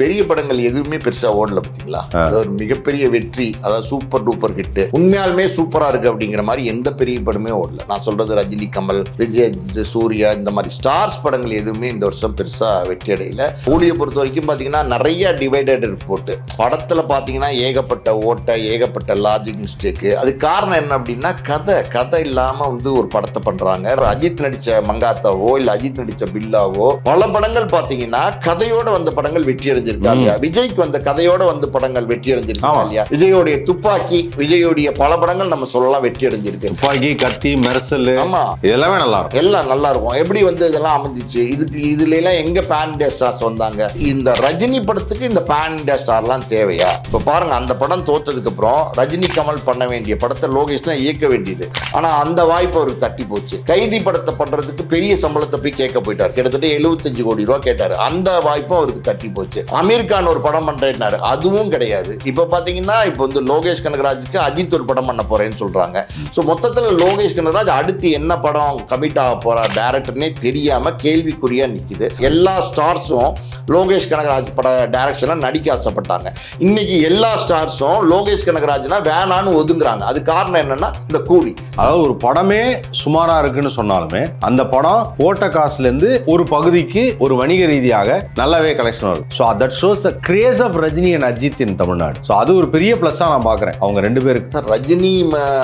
பெரிய படங்கள் எதுவுமே பெருசா ஓடல பாத்தீங்களா? அது ஒரு மிகப்பெரிய வெற்றி அதாவது சூப்பர் டூப்பர் ஹிட் உண்மையாலுமே சூப்பரா இருக்கு அப்படிங்கிற மாதிரி எந்த பெரிய படமே ஓடல. நான் சொல்றது ரஜினி கமல் விஜய் சூர்யா இந்த மாதிரி ஸ்டார்ஸ் படங்கள் எதுவுமே இந்த வருஷம் பெருசா வெற்றி அடையல. கூலியை பொறுத்த வரைக்கும் பாத்தீங்கன்னா நிறைய டிவைடட் ரிப்போர்ட் படத்துல பாத்தீங்கன்னா ஏகப்பட்ட ஓட்ட ஏகப்பட்ட லாஜிக் மிஸ்டேக் அது காரணம் என்ன அப்படின்னா கதை. கதை இல்லாம வந்து ஒரு படத்தை பண்றாங்க. அஜித் நடிச்ச மங்காத்தாவோ இல்ல அஜித் நடிச்ச பில்லாவோ பல படங்கள் பாத்தீங்கன்னா கதையோட வந்த படங்கள் வெற்றி அடைஞ்சிருக்கா இல்லையா? விஜய்க்கு வந்த கதையோட வந்த படங்கள் வெற்றி அடைஞ்சிருக்கா. இல்லையா? விஜயோடைய துப்பாக்கி விஜயோடைய பல படங்கள் நம்ம சொல்லலாம் வெற்றி அடைஞ்சிருக்கு. துப்பாக்கி கத்தி மெர்சல் ஆமா. எல்லாமே நல்லா இருக்கும். எல்லாம் நல்லா இருக்கும். எப்படி வந்து இதெல்லாம் அமைஞ்சிச்சு? இதுக்கு இதுல எல்லாம் எங்க பேன் ஸ்டார்ஸ் வந்தாங்க? இந்த ரஜினி படத்துக்கு இந்த பேன் ஸ்டார்லாம் தேவையா? இப்ப பாருங்க அந்த படம் தோத்ததுக்கு அப்புறம் ரஜினி கமல் பண்ண வேண்டிய படத்தை லோகேஷ் தான் இயக்க வேண்டியது. ஆனா அந்த வாய்ப்பு அவருக்கு தட்டி போச்சு. கைதி படத்தை பண்றதுக்கு பெரிய சம்பளத்தை போய் கேட்க போயிட்டார். கிட்டத்தட்ட 75 கோடி ரூபா கேட்டாரு. அந்த வாய்ப்பும் அவருக்கு தட்டி போச்சு. அமீர் கான் ஒரு படம் பண்றேன்னாரு. அதுவும் கிடையாது. இப்ப பாத்தீங்கன்னா இப்போ வந்து லோகேஷ் கனகராஜுக்கு அஜித் ஒரு படம் பண்ண போறேன்னு சொல்றாங்க. ஸோ மொத்தத்துல லோகேஷ் கனகராஜ் அடுத்து என்ன படம் கமிட் ஆக போறார் டேரக்டர்னே தெரியாம கேள்விக்குறியா நிக்குது. எல்லா ஸ்டார்ஸும் லோகேஷ் கனகராஜ் பட டைரக்ஷன்ல நடிக்க ஆசைப்பட்டாங்க. இன்னைக்கு எல்லா ஸ்டார்ஸும் லோகேஷ் கனகராஜ்னா வேணான்னு ஒதுங்குறாங்க. அது காரணம் என்னன்னா இந்த கூலி. அதாவது ஒரு படமே சுமாரா இருக்குன்னு சொன்னாலுமே அந்த படம் ஓட்ட காசுலேருந்து ஒரு பகுதிக்கு ஒரு வணிக ரீதியாக நல்லாவே கலெக்ஷன் வரும் so that shows the craze of Rajini and Ajith in Tamil Nadu so அது ஒரு பெரிய ப்ளஸ்ஸாக நான் பார்க்குறேன். அவங்க ரெண்டு பேருக்கு. சார் ரஜினி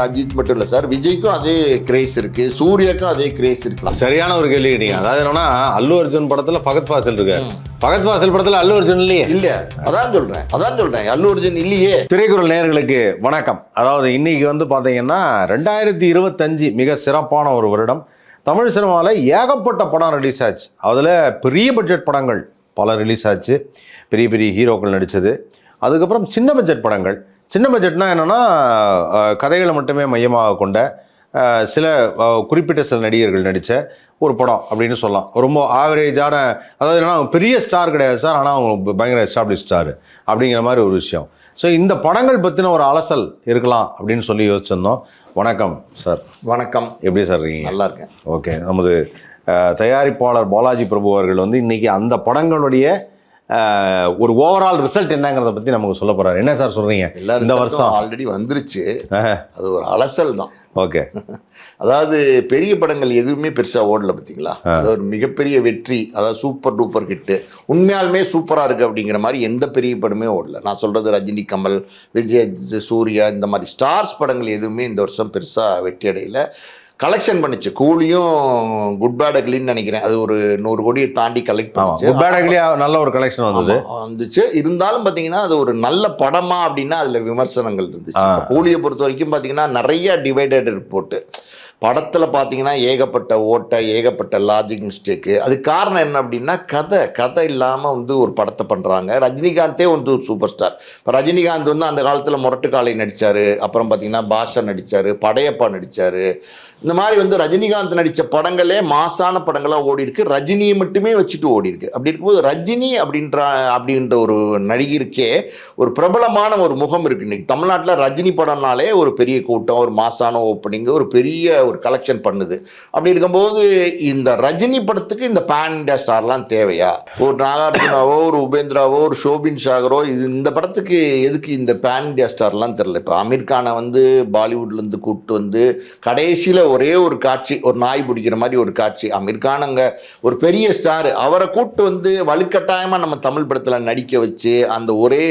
அஜித் மட்டும் இல்லை சார் விஜய்க்கும் அதே கிரேஸ் இருக்கு. சூர்யாக்கும் அதே கிரேஸ் இருக்கு. சரியான ஒரு கேள்வி கேட்டீங்க. அதாவது என்னன்னா அல்லு அர்ஜுன் படத்துல பகத் ஃபாசில் இருக்கு பகத் ஃபாசில் படத்துல அல்லு அர்ஜுன் இல்லையே. இல்ல அதான் சொல்றேன் அதான் சொல்றேன். அல்லு அர்ஜுன் இல்லையே. திரைக்குறள் நேயர்களுக்கு வணக்கம். அதாவது இன்னைக்கு வந்து பார்த்தீங்கன்னா ரெண்டாயிரத்தி இருபத்தஞ்சு மிக சிறப்பான ஒரு வருடம். தமிழ் சினிமாவில் ஏகப்பட்ட படம் ரிலீஸ் ஆச்சு. அதில் பெரிய பட்ஜெட் படங்கள் பல ரிலீஸ் ஆச்சு. பெரிய பெரிய ஹீரோக்கள் நடித்தது அதுக்கப்புறம் சின்ன பட்ஜெட் படங்கள். சின்ன பட்ஜெட்னா என்னென்னா கதைகளை மட்டுமே மையமாக கொண்ட சில குறிப்பிட்ட சில நடிகர்கள் நடித்த ஒரு படம் அப்படின்னு சொல்லலாம். ரொம்ப ஆவரேஜான அதாவது என்னன்னா பெரிய ஸ்டார் கிடையாது சார் ஆனால் அவங்க பயங்கர எஸ்டாப்ளிஷ் ஸ்டார் அப்படிங்கிற மாதிரி ஒரு விஷயம். ஸோ இந்த படங்கள் பற்றின ஒரு அலசல் இருக்கலாம் அப்படின்னு சொல்லி யோசிச்சிருந்தோம். வணக்கம் சார் வணக்கம். எப்படி சார் இருக்கீங்க? நல்லா இருக்கேன். ஓகே நமது தயாரிப்பாளர் பாலாஜி பிரபு அவர்கள் வந்து இன்னைக்கு அந்த படங்களுடைய ஒரு ஓவரால் ரிசல்ட் என்னங்கிறத பற்றி நமக்கு சொல்ல போறாரு. என்ன சார் சொல்றீங்க? எல்லா இந்த வருஷம். ஆல்ரெடி வந்துருச்சு. அது ஒரு அலசல் தான். ஓகே. அதாவது பெரிய படங்கள் எதுவுமே பெருசா ஓடல பாத்தீங்களா? அது ஒரு மிகப்பெரிய வெற்றி அதாவது சூப்பர் டூப்பர் ஹிட் உண்மையாலுமே சூப்பரா இருக்கு அப்படிங்கிற மாதிரி எந்த பெரிய படமே ஓடல. நான் சொல்றது ரஜினி கமல் விஜய் சூர்யா இந்த மாதிரி ஸ்டார்ஸ் படங்கள் எதுவுமே இந்த வருஷம் பெருசா வெற்றி அடையல. கலெக்ஷன் பண்ணுச்சு. கூலியும் குட் பேட் அக்லின்னு நினைக்கிறேன். அது ஒரு நூறு கோடியை தாண்டி கலெக்ட் பண்ணுச்சு. குட் பேட் அக்லியா நல்ல ஒரு கலெக்ஷன் வந்தது. வந்துச்சு. இருந்தாலும் பாத்தீங்கன்னா அது ஒரு நல்ல படமா அப்படின்னா அதுல விமர்சனங்கள் இருந்துச்சு. கூலியை பொறுத்த வரைக்கும் பாத்தீங்கன்னா நிறைய டிவைடட் ரிப்போர்ட் படத்துல பாத்தீங்கன்னா ஏகப்பட்ட ஓட்ட ஏகப்பட்ட லாஜிக் மிஸ்டேக் அது காரணம் என்ன அப்படின்னா கதை. கதை இல்லாம வந்து ஒரு படத்தை பண்றாங்க. ரஜினிகாந்தே வந்து ஒரு சூப்பர் ஸ்டார் இப்போ ரஜினிகாந்த் வந்து அந்த காலத்துல முரட்டுக்காலை நடிச்சாரு. அப்புறம் பாத்தீங்கன்னா பாஷா நடிச்சாரு. படையப்பா நடிச்சாரு. இந்த மாதிரி வந்து ரஜினிகாந்த் நடித்த படங்களே மாசான படங்களாக ஓடி இருக்கு ரஜினியை மட்டுமே வச்சுட்டு ஓடி இருக்கு அப்படி இருக்கும்போது ரஜினி அப்படின்ற அப்படின்ற ஒரு நடிகருக்கே ஒரு பிரபலமான ஒரு முகம் இருக்குது இன்றைக்கி தமிழ்நாட்டில் ரஜினி படம்னாலே ஒரு பெரிய கூட்டம் ஒரு மாசான ஓப்பனிங் ஒரு பெரிய ஒரு கலெக்ஷன் பண்ணுது. அப்படி இருக்கும்போது இந்த ரஜினி படத்துக்கு இந்த பேன் இண்டியா ஸ்டார்லாம் தேவையா? ஒரு நாகார்ஜுனாவோ ஒரு உபேந்திராவோ ஒரு ஷோபின் சாகரோ இது இந்த படத்துக்கு எதுக்கு இந்த பேன் இண்டியா ஸ்டார்லாம் தெரில இப்போ அமீர் கானை வந்து பாலிவுட்லேருந்து கூப்பிட்டு வந்து கடைசியில் ஒரே ஒரு காட்சி ஒரு நாய் பிடிக்கிற மாதிரி ஒரு காட்சி. அமீர் கான் அங்கே ஒரு பெரிய ஸ்டார் அவரை கூப்பிட்டு வந்து வலுக்கட்டாயமாக நம்ம தமிழ் படத்தில் நடிக்க வச்சு அந்த ஒரே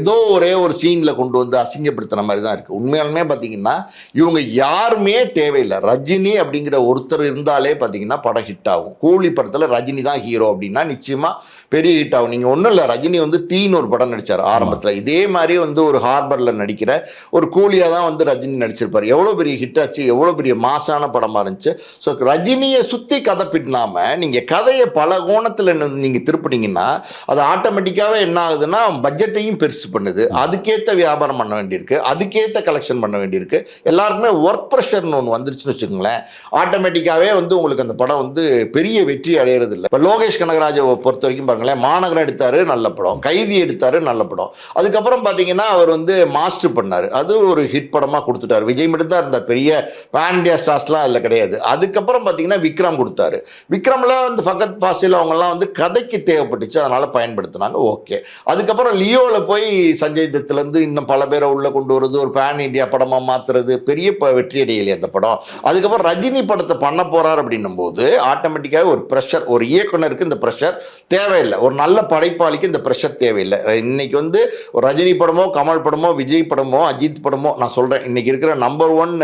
ஏதோ ஒரே ஒரு சீனில் கொண்டு வந்து அசிங்கப்படுத்துன மாதிரி தான் இருக்குது உண்மையாலுமே பார்த்தீங்கன்னா இவங்க யாருமே தேவையில்லை. ரஜினி அப்படிங்கிற ஒருத்தர் இருந்தாலே பார்த்தீங்கன்னா படம் ஹிட் ஆகும். கூலி படத்தில் ரஜினி தான் ஹீரோ அப்படின்னா நிச்சயமாக பெரிய ஹிட் ஆகும். நீங்கள் ஒன்றும் இல்லை ரஜினி வந்து தீன்னு ஒரு படம் நடித்தார் ஆரம்பத்தில். இதே மாதிரி வந்து ஒரு ஹார்பரில் நடிக்கிற ஒரு கூலியாக தான் வந்து ரஜினி நடிச்சிருப்பார். எவ்வளோ பெரிய ஹிட் ஆச்சு எவ்வளோ பெரிய மாசான படமாக இருந்துச்சு. ஸோ ரஜினியை சுற்றி கதை பின்னாமல் நீங்கள் கதையை பல கோணத்தில் நீங்கள் திருப்பினீங்கன்னா அது ஆட்டோமேட்டிக்காகவே என்ன ஆகுதுன்னா பட்ஜெட்டையும் பெருசு பண்ணுது. அதுக்கேற்ற வியாபாரம் பண்ண வேண்டியிருக்கு. அதுக்கேற்ற கலெக்ஷன் பண்ண வேண்டியிருக்கு. எல்லாருக்குமே ஒர்க் ப்ரெஷர்னு ஒன்று வந்துருச்சுன்னு வச்சுக்கோங்களேன். ஆட்டோமேட்டிக்காகவே வந்து உங்களுக்கு அந்த படம் வந்து பெரிய வெற்றி அடையிறது இல்லை இப்போ லோகேஷ் கனகராஜை பொறுத்த வரைக்கும் பாருங்களேன் மாநகரம் எடுத்தாரு நல்ல படம். கைதி எடுத்தாரு நல்ல படம். அதுக்கப்புறம் பார்த்தீங்கன்னா அவர் வந்து மாஸ்டர் பண்ணார். அது ஒரு ஹிட் படமாக கொடுத்துட்டாரு. விஜய் மட்டும் தான் இருந்தார். பெரிய பேண்டியா ஸ்டார்ஸ்லாம் அதில் கிடையாது. அதுக்கப்புறம் பார்த்தீங்கன்னா விக்ரம் கொடுத்தாரு. விக்ரமில் வந்து ஃபகத் பாசில் அவங்கெல்லாம் வந்து கதைக்கு தேவைப்பட்டுச்சு அதனால் பயன்படுத்தினாங்க. ஓகே. அதுக்கப்புறம் லியோவில் போய் சஞ்சய் தத்துலேருந்து இன்னும் பல பேரை உள்ளே கொண்டு வருது ஒரு பேன் இந்தியா படமாக மாற்றுறது பெரிய ப வெற்றி அடையலையே அந்த படம். அதுக்கப்புறம் ரஜினி படத்தை பண்ண போகிறார் அப்படின்னும் போது ஆட்டோமேட்டிக்காக ஒரு ப்ரெஷர் ஒரு இயக்குனருக்கு இந்த ப்ரெஷர் தேவையில்லை. ஒரு நல்ல படைப்பாளிக்கு இந்த ப்ரெஷர் தேவையில்லை. இன்னைக்கு வந்து ஒரு ரஜினி படமோ கமல் படமோ விஜய் படமோ அஜித் படமோ நான் சொல்கிறேன் இன்னைக்கு இருக்கிற நம்பர் ஒன்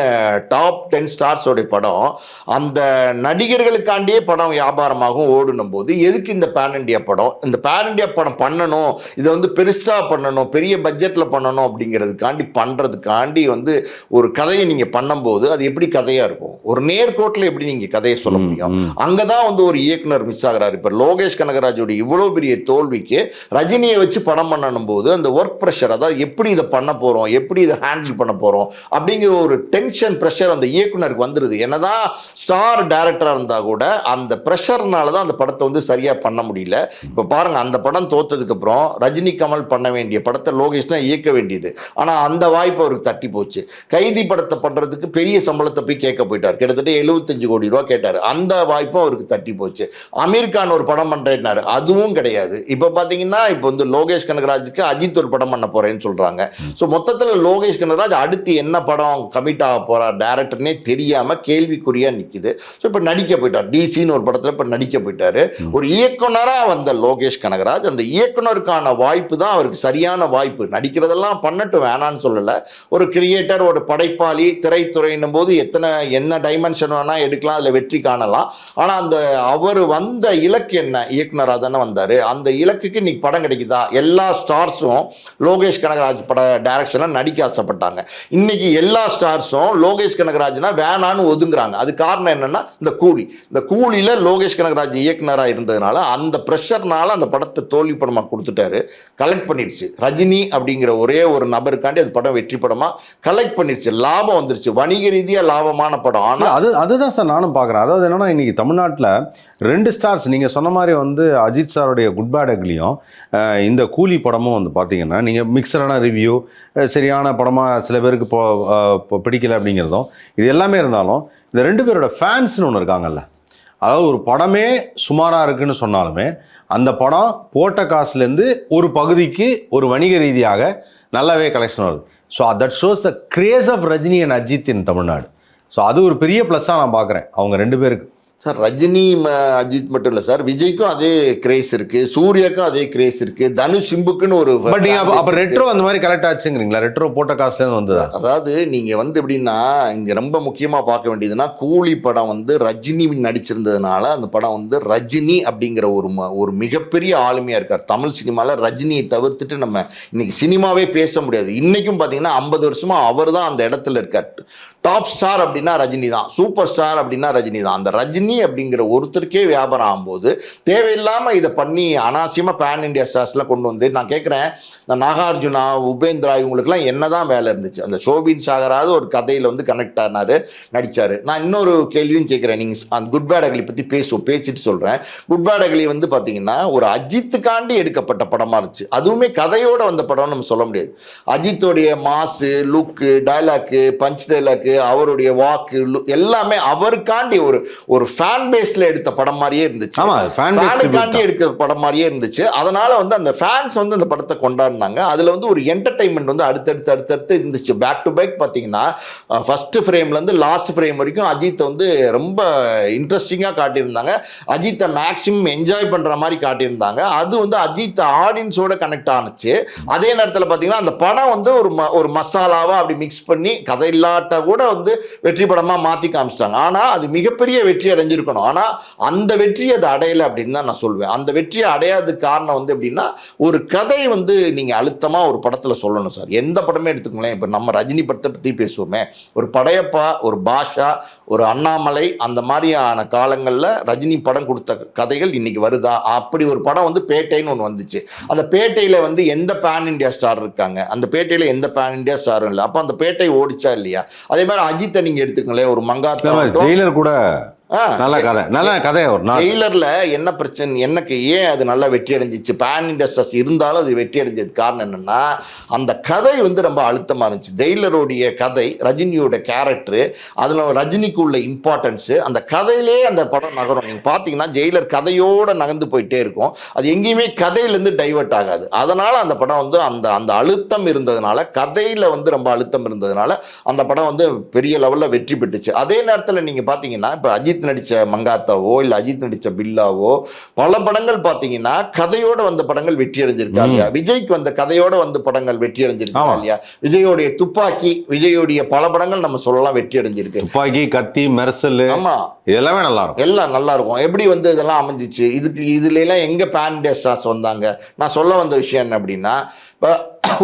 டாப் டென் ஸ்டார்ஸோடைய படம் அந்த நடிகர்களுக்காண்டியே படம் வியாபாரமாகவும் ஓடணும் போது எதுக்கு இந்த பேன் இண்டியா படம்? இந்த பேன் இண்டியா படம் பண்ணணும் இதை வந்து பெருசாக பண்ணணும் பெரிய பட்ஜெட்டில் பண்ணணும் அப்படிங்கிறதுக்காண்டி பண்ணுறதுக்காண்டி வந்து ஒரு கதையை நீங்கள் பண்ணும்போது அது எப்படி கதையாக இருக்கும்? ஒரு நேர்கோட்டில் எப்படி நீங்கள் கதையை சொல்ல முடியும்? அங்கே தான் வந்து ஒரு இயக்குனர் மிஸ் ஆகுறாரு. இப்போ லோகேஷ் கனகராஜோட இவ்வளோ பெரிய தோல்விக்கு ரஜினியை வச்சு படம் பண்ணணும் போது அந்த ஒர்க் ப்ரெஷர் அதாவது எப்படி இதை பண்ண போகிறோம் எப்படி இதை ஹேண்டில் பண்ண போகிறோம் அப்படிங்கிற ஒரு டென்ஷன் ப்ரெஷர் அந்த இயக்குனருக்கு வந்துடுது என்னதான் ஸ்டார் டேரக்டராக இருந்தால் கூட அந்த ப்ரெஷர்னால தான் அந்த படத்தை வந்து சரியாக பண்ண முடியல. இப்போ பாருங்க அந்த படம் தோத்ததுக்கப்புறம் ரஜினி கமல் பண்ண வேண்டிய படத்தை லோகேஷ் தான் இயக்க வேண்டியது. ஆனால் அந்த வாய்ப்பு அவருக்கு தட்டி போச்சு. கைதி படத்தை பண்ணுறதுக்கு பெரிய சம்பளத்தை போய் கேட்க போயிட்டார். கிட்டத்தட்ட எழுபத்தஞ்சு கோடி ரூபா கேட்டார். அந்த வாய்ப்பும் அவருக்கு தட்டி போச்சு. அமீர் கான் ஒரு படம் பண்ணுறேன்னாரு அதுவும் கிடையாது. இப்போ பார்த்தீங்கன்னா இப்போ வந்து லோகேஷ் கனகராஜுக்கு அஜித் ஒரு படம் பண்ண போகிறேன்னு சொல்கிறாங்க ஸோ மொத்தத்தில் லோகேஷ் கனகராஜ் அடுத்து என்ன படம் கமிட் ஆக போகிறார் டேரக்டர்னே தெரியாமல் கேள்விக்குறியாக நிற்கிது ஸோ இப்போ நடிக்க போயிட்டார். டிசின்னு ஒரு படத்தில் இப்போ நடிக்க போயிட்டாரு. ஒரு இயக்குனராக வந்த லோகேஷ் கனகராஜ் அந்த இயக்குனருக்கான வாய்ப்பு தான் அவருக்கு சரியான வாய்ப்பு. நடிக்கிறதெல்லாம் பண்ணட்டும் வேணான்னு சொல்லலை. ஒரு கிரியேட்டர் ஒரு படைப்பாளி திரைத்துறைன்னும் போது எத்தனை என்ன டைமென்ஷன் வேணால் எடுக்கலாம் அதில் வெற்றி காணலாம். ஆனால் அந்த அவர் வந்த இலக்கு என்ன? இயக்குனராக தானே வந்தார். அந்த இலக்குக்கு இன்னைக்கு படம் கிடைக்குதா? எல்லா ஸ்டார்ஸும் லோகேஷ் கனகராஜ் பட டைரக்ஷனில் நடிக்க ஆசைப்பட்டாங்க. இன்னைக்கு எல்லா ஸ்டார்ஸும் லோகேஷ் கனகராஜ்னா வேணான்னு ஒதுங்குறாங்க. அது காரணம் என்னன்னா இந்த கூலி. இந்த கூலியில் லோகேஷ் கனகராஜ் இயக்குனராக இருந்ததுனால அந்த ப்ரெஷர்னால அந்த படத்தை தோல்வி படமாக கொடுத்துட்டாரு. கலெக்ட் பண்ணிருச்சு. ரஜினி அப்படிங்கிற ஒரே ஒரு நபருக்காண்டி அது படம் வெற்றி படமாக கலெக்ட் பண்ணிருச்சு. லாபம் வந்துருச்சு. வணிக ரீதியாக லாபமான படம். ஆனால் அது அதுதான் சார் நானும் பார்க்குறேன் அதாவது என்னன்னா இன்னைக்கு தமிழ்நாட்டில் ரெண்டு ஸ்டார்ஸ் நீங்கள் சொன்ன மாதிரி வந்து அஜித் சாருடைய குட் பேட் அக்லியும் இந்த கூலி படமும் வந்து பார்த்தீங்கன்னா நீங்கள் மிக்சரான ரிவ்யூ சரியான படமாக சில பேருக்கு போ பிடிக்கல அப்படிங்கிறதும் இது எல்லாமே இருந்தாலும் இந்த ரெண்டு பேரோட ஃபேன்ஸ்னு ஒன்று இருக்காங்கல்ல. அதாவது ஒரு படமே சுமாராக இருக்குன்னு சொன்னாலுமே அந்த படம் போட்ட காசுலேருந்து ஒரு பகுதிக்கு ஒரு வணிக ரீதியாக நல்லாவே கலெக்ஷன் வருது. So that shows the craze of Rajini and Ajith in Tamil Nadu so அது ஒரு பெரிய ப்ளஸ்ஸாக நான் பார்க்குறேன். அவங்க ரெண்டு பேருக்கு. சார் ரஜினி ம- அஜித் மட்டும் இல்லை சார் விஜய்க்கும் அதே கிரேஸ் இருக்கு சூர்யாக்கும் அதே கிரேஸ் இருக்கு தனுஷ் சிம்புக்குன்னு ஒரு பட் நீங்கள் அப்போ. ரெட்ரோ அந்த மாதிரி கலெக்ட் ஆச்சுங்கிறீங்களா? ரெட்ரோ போட்ட காசுலேருந்து வந்ததா? அதாவது நீங்க வந்து எப்படின்னா இங்க ரொம்ப முக்கியமா பார்க்க வேண்டியதுன்னா கூலி படம் வந்து ரஜினி நடிச்சிருந்ததுனால அந்த படம் வந்து ரஜினி அப்படிங்கிற ஒரு ஒரு மிகப்பெரிய ஆளுமையா இருக்கார். தமிழ் சினிமால ரஜினியை தவிர்த்துட்டு நம்ம இன்னைக்கு சினிமாவே பேச முடியாது. இன்னைக்கும் பாத்தீங்கன்னா ஐம்பது வருஷமா அவர் தான் அந்த இடத்துல இருக்கார். டாப் ஸ்டார் அப்படின்னா ரஜினி தான். சூப்பர் ஸ்டார் அப்படின்னா ரஜினி தான். அந்த ரஜினி அப்படிங்கிற ஒருத்தருக்கே வியாபாரம் ஆகும்போது தேவையில்லாமல் இதை பண்ணி அனாவசியமாக பேன் இண்டியா ஸ்டார்ஸ்லாம் கொண்டு வந்து நான் கேட்குறேன் இந்த நாகார்ஜுனா உபேந்திரா இவங்களுக்குலாம் என்ன தான் வேலை இருந்துச்சு. அந்த ஷோபின் சாகராவது ஒரு கதையில் வந்து கனெக்ட் ஆனார் நடித்தார் நான் இன்னொரு கேள்வியும் கேட்குறேன் நீங்கள் அந்த குட் பேட் அகலி பற்றி பேசுவோம் பேசிட்டு சொல்கிறேன் குட் பேட் அகலி வந்து பார்த்தீங்கன்னா ஒரு அஜித்துக்காண்டி எடுக்கப்பட்ட படமாக இருந்துச்சு. அதுவுமே கதையோட வந்த படம்னு நம்ம சொல்ல முடியாது. அஜித்தோடைய மாசு லுக்கு டைலாக்கு பஞ்ச் டைலாக்கு அவருடைய வாக்கு எல்லாமே அவருக்காண்டி ஒரு ஒரு ஃபேன் பேஸ்ல எடுத்த படம் மாதிரியே இருந்துச்சு. ஃபேனுக்காண்டி. எடுக்கிற படம் மாதிரியே இருந்துச்சு. அதனால வந்து அந்த ஃபேன்ஸ் வந்து அந்த படத்தை கொண்டாடினாங்க. அதுல வந்து ஒரு என்டர்டைன்மெண்ட் வந்து அடுத்தடுத்து அடுத்தடுத்து இருந்துச்சு. பேக் டு பேக் பார்த்தீங்கன்னா ஃபர்ஸ்ட் ஃப்ரேம்லேருந்து லாஸ்ட் ஃப்ரேம் வரைக்கும் அஜித்தை வந்து ரொம்ப இன்ட்ரெஸ்டிங்காக காட்டியிருந்தாங்க. அஜித்தை மேக்ஸிமம் என்ஜாய் பண்ணுற மாதிரி காட்டியிருந்தாங்க. அது வந்து அஜித் ஆடியன்ஸோட கனெக்ட் ஆனுச்சு. அதே நேரத்தில் பார்த்தீங்கன்னா அந்த படம் வந்து ஒரு ஒரு மசாலாவாக அப்படி மிக்ஸ் பண்ணி கதை இல்லாட்ட கூட வந்து வெற்றி படமாக மாற்றி காமிச்சிட்டாங்க. ஆனால் அது மிகப்பெரிய வெற்றி அடைஞ்சிருக்கணும். ஆனால் அந்த வெற்றியை அது அடையலை அப்படின்னு தான் நான் சொல்வேன். அந்த வெற்றியை அடையாததுக்கு காரணம் வந்து எப்படின்னா ஒரு கதை வந்து நீங்கள் அழுத்தமாக ஒரு படத்தில் சொல்லணும் சார். எந்த படமே எடுத்துக்கோங்களேன். இப்போ நம்ம ரஜினி படத்தை பற்றி பேசுவோமே. ஒரு படையப்பா ஒரு பாஷா ஒரு அண்ணாமலை அந்த மாதிரியான காலங்களில் ரஜினி படம் கொடுத்த கதைகள் இன்னைக்கு வருதா? அப்படி ஒரு படம் வந்து பேட்டைன்னு ஒன்று வந்துச்சு. அந்த பேட்டையில் வந்து எந்த பேன் இந்தியா ஸ்டார் இருக்காங்க? அந்த பேட்டையில் எந்த பேன் இந்தியா ஸ்டாரும் இல்லை. அப்போ அந்த பேட்டை ஓடிச்சா இல்லையா? அதே மாதிரி அஜித்தை நீங்க எடுத்துக்கங்களேன். ஒரு மங்காத்தா ஜெயிலர் கூட நல்ல கதை நல்ல கதை ஒரு நாள். ஜெயிலர்ல என்ன பிரச்சனை எனக்கு ஏன் அது நல்லா வெற்றி அடைஞ்சிச்சு பேன் இண்டஸ்ட்ரஸ் இருந்தாலும் அது வெற்றி அடைஞ்சது காரணம் என்னன்னா அந்த கதை வந்து ரொம்ப அழுத்தமா இருந்துச்சு. ஜெயிலருடைய கதை ரஜினியோட கேரக்டர் அதுல ரஜினிக்கு உள்ள இம்பார்ட்டன்ஸ் அந்த கதையிலே அந்த படம் நகரும். நீங்க பாத்தீங்கன்னா ஜெயிலர் கதையோட நகர்ந்து போயிட்டே இருக்கும். அது எங்கேயுமே கதையிலேருந்து டைவர்ட் ஆகாது. அதனால அந்த படம் வந்து அந்த அந்த அழுத்தம் இருந்ததுனால கதையில வந்து ரொம்ப அழுத்தம் இருந்ததுனால அந்த படம் வந்து பெரிய லெவல்ல வெற்றி பெற்றுச்சு. அதே நேரத்தில் நீங்க பாத்தீங்கன்னா இப்போ அஜித் நடிச்ச மங்காத்தாவோ இல்லை அஜித் நடிச்ச பில்லாவோ பல படங்கள் பாத்தீங்கன்னா கதையோட வந்த படங்கள் வெற்றி அடைஞ்சிருக்கா இல்லையா? விஜய்க்கு வந்த கதையோட வந்த படங்கள் வெற்றி அடைஞ்சிருக்கா. இல்லையா? விஜயோடைய துப்பாக்கி விஜயோடைய பல படங்கள் நம்ம சொல்லலாம் வெற்றி அடைஞ்சிருக்கு. துப்பாக்கி கத்தி மெர்சல் ஆமா. இது எல்லாமே நல்லா இருக்கும் எல்லாம் நல்லா இருக்கும் எப்படி வந்து இதெல்லாம் அமைஞ்சிச்சு? இதுக்கு இதுல எல்லாம் எங்க பேன் இண்டியா ஸ்டார்ஸ் வந்தாங்க? நான் சொல்ல வந்த விஷயம் என்ன அப்படின்னா இப்போ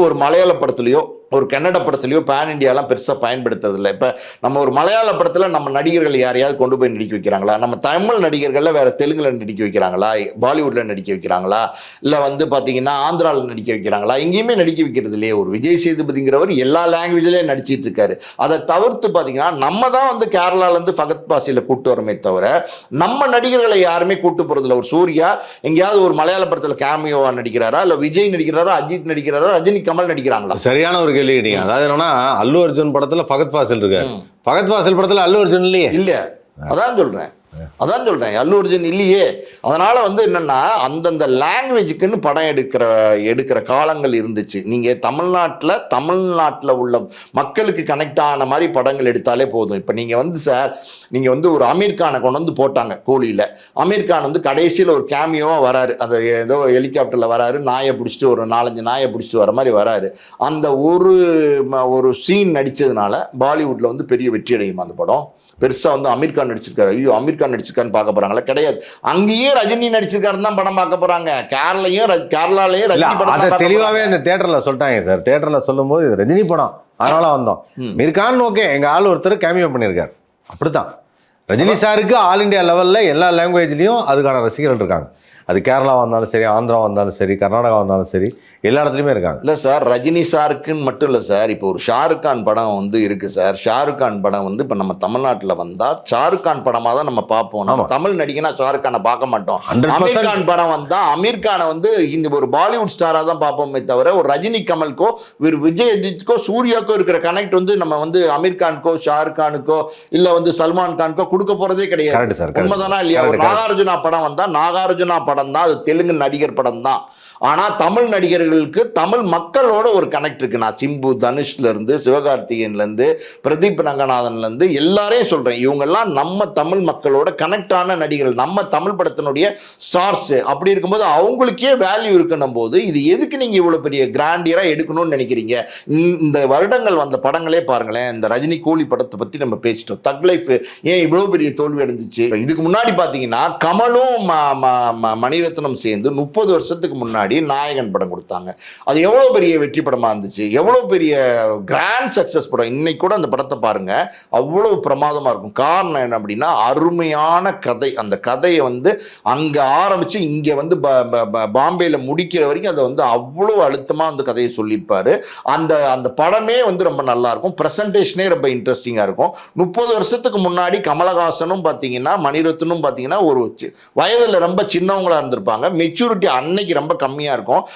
ஒரு மலையாள படத்துலயோ ஒரு கன்னட படத்துலையோ பேன் இண்டியாலாம் பெருசாக பயன்படுத்துறது இல்லை இப்போ நம்ம ஒரு மலையாள படத்தில் நம்ம நடிகர்கள் யாரையாவது கொண்டு போய் நடிக்க வைக்கிறாங்களா? நம்ம தமிழ் நடிகர்களில் வேறு தெலுங்கில் நடிக்க வைக்கிறாங்களா? பாலிவுட்டில் நடிக்க வைக்கிறாங்களா? இல்லை வந்து பார்த்தீங்கன்னா ஆந்திராவில் நடிக்க வைக்கிறாங்களா? எங்கேயுமே நடிக்க வைக்கிறது இல்லையே ஒரு விஜய் சேதுபதிங்கிறவர் எல்லா லாங்குவேஜ்லேயும் நடிச்சிட்டு இருக்காரு. அதை தவிர்த்து பார்த்தீங்கன்னா நம்ம தான் வந்து கேரளாலேருந்து ஃபகத் பாசியில் கூட்டு வரமே தவிர நம்ம நடிகர்களை யாருமே கூட்டு போகிறதில்ல ஒரு சூர்யா எங்கேயாவது ஒரு மலையாள படத்தில் கேமியோவா நடிக்கிறாரா? இல்லை விஜய் நடிக்கிறாரா? அஜித் நடிக்கிறாரா? ரஜினி கமல் நடிக்கிறாங்களா? சரியான ஒரு கேட்டீங்க அதாவது என்னன்னா அல்லு அர்ஜுன் படத்துல ஃபகத் ஃபாசில் இருக்காரு. ம். ஃபகத் ஃபாசில் படத்துல அல்லு அர்ஜுன் இல்லையே. இல்ல. அதான் சொல்றேன். அதான் சொல்கிறேன் அல்லு அர்ஜுன் இல்லையே. அதனால் வந்து என்னென்னா அந்தந்த லாங்குவேஜுக்குன்னு படம் எடுக்கிற எடுக்கிற காலங்கள் இருந்துச்சு. நீங்கள் தமிழ்நாட்டில் தமிழ்நாட்டில் உள்ள மக்களுக்கு கனெக்ட் ஆன மாதிரி படங்கள் எடுத்தாலே போதும். இப்போ நீங்கள் வந்து சார் நீங்கள் வந்து ஒரு அமீர்கானை கொண்டு வந்து போட்டாங்க கூலியில். அமீர்கான் வந்து கடைசியில் ஒரு கேமியோவாக வராரு. அந்த ஏதோ ஹெலிகாப்டரில் வராரு நாயை பிடிச்சிட்டு ஒரு நாலஞ்சு நாயை பிடிச்சிட்டு வர மாதிரி வராரு. அந்த ஒரு ம- ஒரு சீன் நடித்ததுனால பாலிவுட்டில் வந்து பெரிய வெற்றி அடையுமா அந்த படம்? பெருசாக வந்து அமீர் கான் நடிச்சிருக்காரு. ஐயோ அமீர் கான் நடிச்சிருக்கான்னு பார்க்க போறாங்களா? கிடையாது. அங்கேயே ரஜினி நடிச்சிருக்காருன்னு தான் படம் பார்க்க போறாங்க. கேரளையும் கேரளாலயும் ரஜினி படம் போறாங்க. இந்த தியேட்டர்ல சொல்லிட்டாங்க சார். தியேட்டர்ல சொல்லும்போது இது ரஜினி படம். அதனால வந்தோம். மிர்கான் ஓகே எங்க ஆள் ஒருத்தர் கேமியோ பண்ணியிருக்காரு. அப்படித்தான். ரஜினி சாருக்கு ஆல் இந்தியா லெவல்ல எல்லா லாங்குவேஜ்லயும் அதுக்கான ரசிகர்கள் இருக்காங்க. அது கேரளா வந்தாலும் சரி ஆந்திரா வந்தாலும் சரி கர்நாடகா வந்தாலும் சரி எல்லா இடத்துலயுமே இருக்காங்க. இல்ல சார் ரஜினி சாருக்குன்னு மட்டும் இல்ல சார் இப்போ ஒரு ஷாருக் கான் படம் வந்து இருக்கு சார். ஷாருக் கான் படம் வந்து இப்போ நம்ம தமிழ்நாட்டுல வந்தா ஷாருக் கான் படமா தான் நம்ம பார்ப்போம் நம்ம. தமிழ் நடிகனா ஷாருக் கானை பார்க்க மாட்டோம். 100% அமீர் கான் படம் வந்தா அமீர் கானை வந்து இந்த ஒரு பாலிவுட் ஸ்டாரா தான் பார்ப்போமே தவிர ஒரு ரஜினி கமலுக்கோ ஒரு விஜய் அஜித்துக்கோ சூர்யாக்கோ இருக்கிற கனெக்ட் வந்து நம்ம வந்து அமீர் கானுக்கோ ஷாருக் கானுக்கோ இல்ல வந்து சல்மான் கானுக்கோ கொடுக்க போறதே கிடையாது. உண்மைதானா இல்லையா? ஒரு. நாகார்ஜுனா படம் வந்தா நாகார்ஜுனா படம் தான் அது தெலுங்கு நடிகர் படம் தான் ஆனால் தமிழ் நடிகர்களுக்கு தமிழ் மக்களோட ஒரு கனெக்ட் இருக்கு. நான் சிம்பு தனுஷ்லேருந்து சிவகார்த்திகேயன்லேருந்து பிரதீப் ரங்கநாதன்லேருந்து எல்லாரையும் சொல்கிறேன் இவங்கெல்லாம் நம்ம தமிழ் மக்களோட கனெக்ட் ஆன நடிகர்கள். நம்ம தமிழ் படத்தினுடைய ஸ்டார்ஸ் அப்படி இருக்கும்போது அவங்களுக்கே வேல்யூ இருக்கணும் போது இது எதுக்கு நீங்கள் இவ்வளோ பெரிய கிராண்டியராக எடுக்கணும்னு நினைக்கிறீங்க? இந்த- வருடங்கள் வந்த படங்களே பாருங்களேன். இந்த ரஜினி கூலி படத்தை பற்றி நம்ம பேசிட்டோம். தக் லைஃப் ஏன் இவ்வளோ பெரிய தோல்வி அடைஞ்சிச்சு? இதுக்கு முன்னாடி பார்த்தீங்கன்னா கமலும் ம- ம- ம- மணிரத்னம் சேர்ந்து முப்பது வருஷத்துக்கு முன்னாடி நாயகன் படம் கொடுத்தாங்க. அது எவ்வளோ பெரிய வெற்றி படமாக இருந்துச்சு? எவ்வளோ பெரிய கிராண்ட் சக்சஸ் படம்? இன்னைக்கு கூட அந்த படத்தை பாருங்கள் அவ்வளோ பிரமாதமாக இருக்கும். காரணம் என்ன அப்படின்னா அருமையான கதை. அந்த கதையை வந்து அங்கே ஆரம்பித்து இங்கே வந்து ப- ப- ப- முடிக்கிற வரைக்கும் அதை வந்து அவ்வளோ அழுத்தமாக அந்த கதையை சொல்லியிருப்பார். அந்த அந்த படமே வந்து ரொம்ப நல்லாயிருக்கும் ப்ரெசன்டேஷனே ரொம்ப இன்ட்ரெஸ்டிங்காக இருக்கும். முப்பது வருஷத்துக்கு முன்னாடி கமலஹாசனும் பார்த்தீங்கன்னா மணிரத்னும் பார்த்தீங்கன்னா ஒரு வயதில் ரொம்ப சின்னவங்களாக இருந்திருப்பாங்க. மெச்சூரிட்டி அன்னைக்கு ரொம்ப கம்மியாக இருக்கும்